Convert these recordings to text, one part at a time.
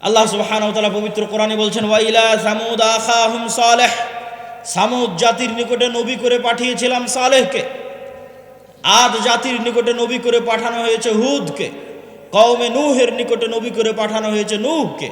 আল্লাহ সুবহানাহু ওয়া তাআলা পবিত্র কোরআনে বলছেন ওয়াইলা সামুদ আখাহুম সালেহ। সামুদ জাতির নিকটে নবী করে পাঠিয়েছিলাম সালেহকে। আদ জাতির নিকটে নবী করে পাঠানো হয়েছে হুদকে। কওমে নূহের নিকটে নবী করে পাঠানো হয়েছে নূহকে।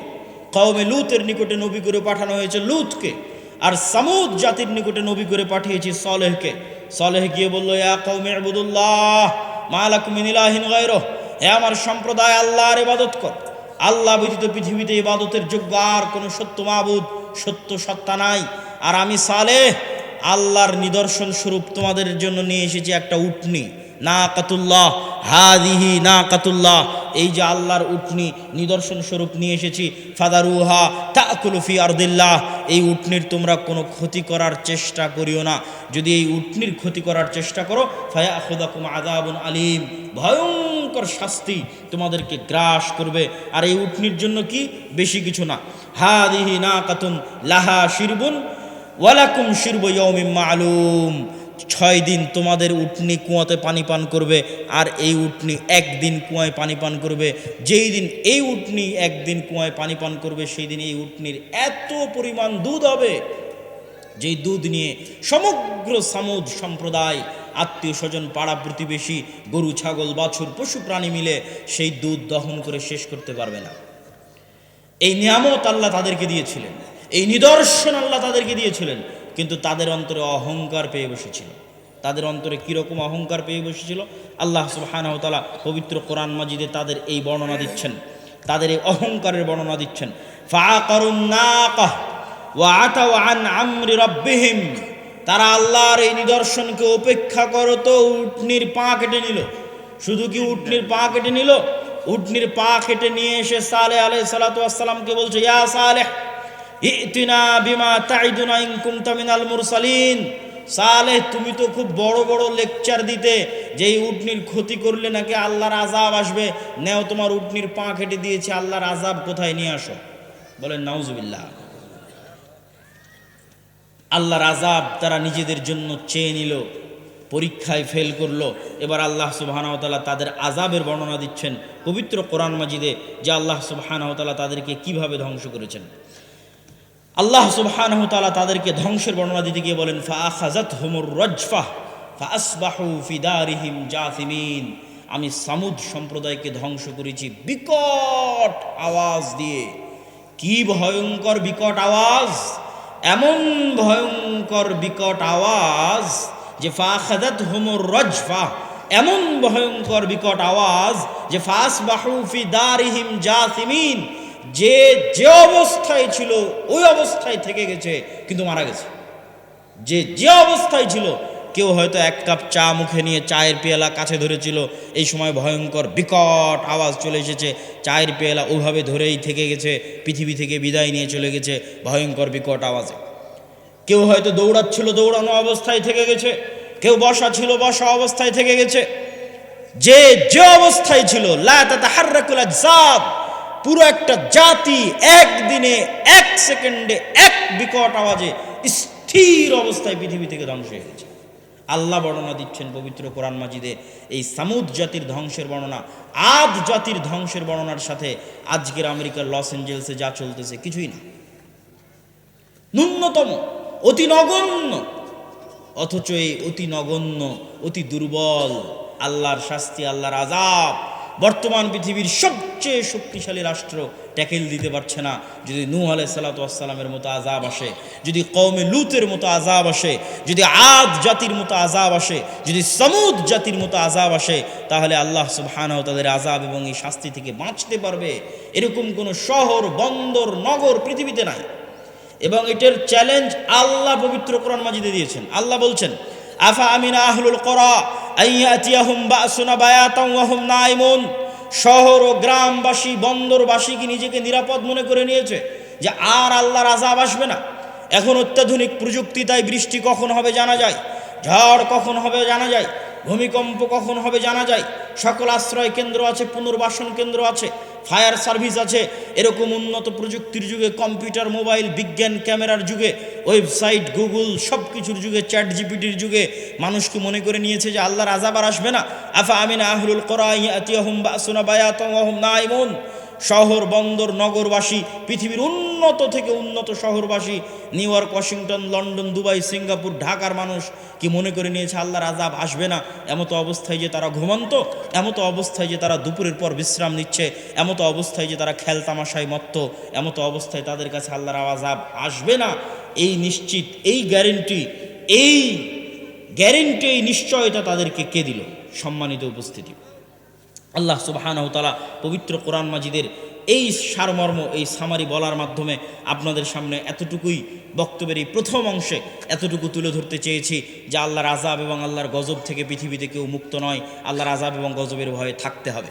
কওমে লুতের নিকটে নবী করে পাঠানো হয়েছে লুতকে। আর সামুদ জাতির নিকটে নবী করে পাঠিয়েছি সলেহকে। সলেহ গিয়ে বলল, ইয়া কওমে আবুদুল্লাহ মালাকুম মিন ইলাহিন গায়রুহ। হে আমার সম্প্রদায়, আল্লাহর ইবাদত কর। আল্লাহ ব্যতীত পৃথিবীতে ইবাদতের যোগ্য আর কোনো সত্য মাবুদ, সত্য সত্তা নাই। আর আমি সালেহ, আল্লাহর নিদর্শন স্বরূপ তোমাদের জন্য নিয়ে এসেছি একটা উটনি না কাতুল্লাহ হাদিহি না কাতুল্লাহ এই যে আল্লাহর উটনি, নিদর্শন স্বরূপ নিয়ে এসেছি, ফাদারুহা তাকুলফি আরদিল্লাহ। এই উটনির তোমরা কোনো ক্ষতি করার চেষ্টা করিও না। যদি এই উটনির ক্ষতি করার চেষ্টা করো ফায়া খুদাকুম আদাবুন আলিম ভয়ঙ্কর শাস্তি তোমাদেরকে গ্রাস করবে। আর এই উটনির জন্য কি? বেশি কিছু না। হাদিহি না কাতুন লাহা শিরবুন, ওয়ালাকুম শিরব মালুম। ছয় দিন তোমাদের উটনি কুয়াতে পানি পান করবে, আর এই উটনি একদিন কুয়ায় পানি পান করবে। যেই দিন এই উটনি একদিন কুয়ায় পানি পান করবে, সেই দিন এই উটনির এত পরিমাণ দুধ হবে, যেই দুধ নিয়ে সমগ্র সামুদ সম্প্রদায় আত্মীয় স্বজন, পাড়া প্রতিবেশী, গরু, ছাগল, বাছুর, পশু, প্রাণী মিলে সেই দুধ দহন করে শেষ করতে পারবে না। এই নিয়ামত আল্লাহ তাদেরকে দিয়েছিলেন। এই নিদর্শন আল্লাহ তাদেরকে দিয়েছিলেন। কিন্তু তাদের অন্তরে অহংকার পেয়ে বসেছিল। তাদের অন্তরে কীরকম অহংকার পেয়ে বসেছিল? আল্লাহ সুবহানাহু তাআলা পবিত্র কোরআন মাজিদে তাদের এই বর্ণনা দিচ্ছেন। তাদের এই অহংকারের বর্ণনা দিচ্ছেন। ফাআকারুন নাকাহ ওয়া তারা আল্লাহর এই নিদর্শনকে উপেক্ষা করো তো, উটনির পা কেটে নিল। শুধু কি উটনির পা কেটে নিল? উটনির পা কেটে নিয়ে এসে সালে আলাই সালাতু আসসালামকে বলছে, ইয়া সালেহ, ইতিনা বিমা তাইদুনা ইন কুনতা মিনাল মুরসালিন। সালেহ, তুমি তো খুব বড় বড় লেকচার দিতে যে এই উটনির ক্ষতি করলে নাকি আল্লাহর আজাব আসবে। নেও, তোমার উটনির পা কেটে দিয়েছে, আল্লাহর আজাব কোথায় নিয়ে আসো? বলেন নাউজুবিল্লাহ। আল্লাহর আজাব তারা নিজেদের জন্য চেয়ে নিল, পরীক্ষায় ফেল করল। এবার আল্লাহ সুবাহানতালা তাদের আজাবের বর্ণনা দিচ্ছেন পবিত্র কোরআন মাজিদে, যে আল্লাহ সুবাহানতালা তাদেরকে কীভাবে ধ্বংস করেছেন। আল্লাহ সুবাহানহতালা তাদেরকে ধ্বংসের বর্ণনা দিতে গিয়ে বলেন ফা আখাজাত হোমর রজফাহ ফা আসবাহু ফিদারিহিম জাসিমিন। আমি সামুদ সম্প্রদায়কে ধ্বংস করেছি বিকট আওয়াজ দিয়ে। কি ভয়ঙ্কর বিকট আওয়াজ! এমন ভয়ঙ্কর বিকট আওয়াজ যে ফাখাদাত হোমর রজফা। এমন ভয়ঙ্কর বিকট আওয়াজ যে ফাস বাহুফি দারিহিম জাসিমিন। যে যে অবস্থায় ছিল, ওই অবস্থায় থেকে গেছে, কিন্তু মারা গেছে। যে যে অবস্থায় ছিল কেউ হয়তো এক কাপ চা মুখে নিয়ে চায়ের পেয়ালা কাছে ধরেছিল। এই সময় ভয়ঙ্কর, বিকট আওয়াজ চলে এসেছে। চায়ের পেয়ালা ওভাবে ধরেই থেকে গেছে, পৃথিবী থেকে বিদায় নিয়ে চলে গেছে ভয়ঙ্কর, বিকট আওয়াজে। কেউ হয়তো দৌড়াচ্ছিল, দৌড়ানো অবস্থায় থেকে গেছে। কেউ বসা ছিল, বসা অবস্থায় থেকে গেছে। যে যে অবস্থায় ছিল পুরো একটা জাতি একদিনে এক সেকেন্ডে এক বিকট আওয়াজে স্থির অবস্থায় পৃথিবী থেকে ধ্বংস হয়ে গেছে। আল্লাহ বর্ণনা দিচ্ছেন পবিত্র কোরআন মাজিদে। এই সামুদ জাতির ধ্বংসের বর্ণনা, আদ জাতির ধ্বংসের বর্ণনার সাথে আজকের আমেরিকার লস এঞ্জেলসে যা চলতেছে, কিছুই না। ন্যূনতম, অতি নগণ্য, অথচ এই অতি নগণ্য, অতি দুর্বল, আল্লাহর শাস্তি, আল্লাহর আজাব বর্তমান পৃথিবীর সবচেয়ে শক্তিশালী রাষ্ট্র ট্যাকেল দিতে পারছে না। যদি নূহ আলাই সালাতামের মতো আজাব আসে, যদি কৌমে লুতের মতো আজাব আসে, যদি আদ জাতির মতো আজাব আসে, যদি সমুদ জাতির মতো আজাব আসে, তাহলে আল্লাহ সুবহানাহু তাদের আজাব এবং এই শাস্তি থেকে বাঁচতে পারবে। এরকম কোনো শহর, বন্দর, নগর পৃথিবীতে নাই। এবং এটার চ্যালেঞ্জ আল্লাহ পবিত্র কোরআন মাজিদে দিয়েছেন। আল্লাহ বলছেন, আফা আমিনা আহলুল করা? শহর ও গ্রামবাসী, বন্দরবাসী কি নিজেকে নিরাপদ মনে করে নিয়েছে? যে আর আল্লাহর আজাব আসবে না। এখন অত্যাধুনিক প্রযুক্তি, তাই বৃষ্টি কখন হবে জানা যায়। ঝড় কখন হবে জানা যায়। ভূমিকম্প কখন হবে জানা যায়। সকল আশ্রয় কেন্দ্র আছে, পুনর্বাসন কেন্দ্র আছে। ফায়ার সার্ভিস আছে। এরকম উন্নত প্রযুক্তির যুগে কম্পিউটার, মোবাইল, বিজ্ঞান, ক্যামেরার যুগে, ওয়েবসাইট, গুগল সব কিছুর যুগে চ্যাট জিপিটির যুগে মানুষকে মনে করে নিয়েছে যে আল্লাহর আজাব আর আসবে না। আফা আমিন আহরুল করাই করাইয়াহুম বাসুনা বায়াতুম নাইমুন শহর বন্দর নগরবাসী, পৃথিবীর উন্নত থেকে উন্নত শহরবাসী, New York, Washington, London, Dubai, Singapore, ঢাকার মানুষ কি মনে করে নিয়েছে আল্লাহর আজাব আসবে না? এমতো অবস্থায় যে তারা ঘুমন্ত, এমতো অবস্থায় যে তারা দুপুরের পর বিশ্রাম নিচ্ছে, এমতো অবস্থায় যে তারা খেলতামাশায় মত্ত, এমতো অবস্থায় তাদের কাছে আল্লাহর আজাব আসবে না? এই নিশ্চিত, এই গ্যারেন্টি এই গ্যারেন্টি এই নিশ্চয়তা তাদেরকে কে দিল? সম্মানিত উপস্থিতি। আল্লাহ সুবাহানাহ তালা পবিত্র কোরআন মাজিদের এই সারমর্ম, এই সামারি বলার মাধ্যমে আপনাদের সামনে এতটুকুই বক্তব্যের এই প্রথম অংশে এতটুকু তুলে ধরতে চেয়েছি যে আল্লাহর আজাব এবং আল্লাহর গজব থেকে পৃথিবীতে কেউ মুক্ত নয়। আল্লাহর আজাব এবং গজবের ভয়ে থাকতে হবে।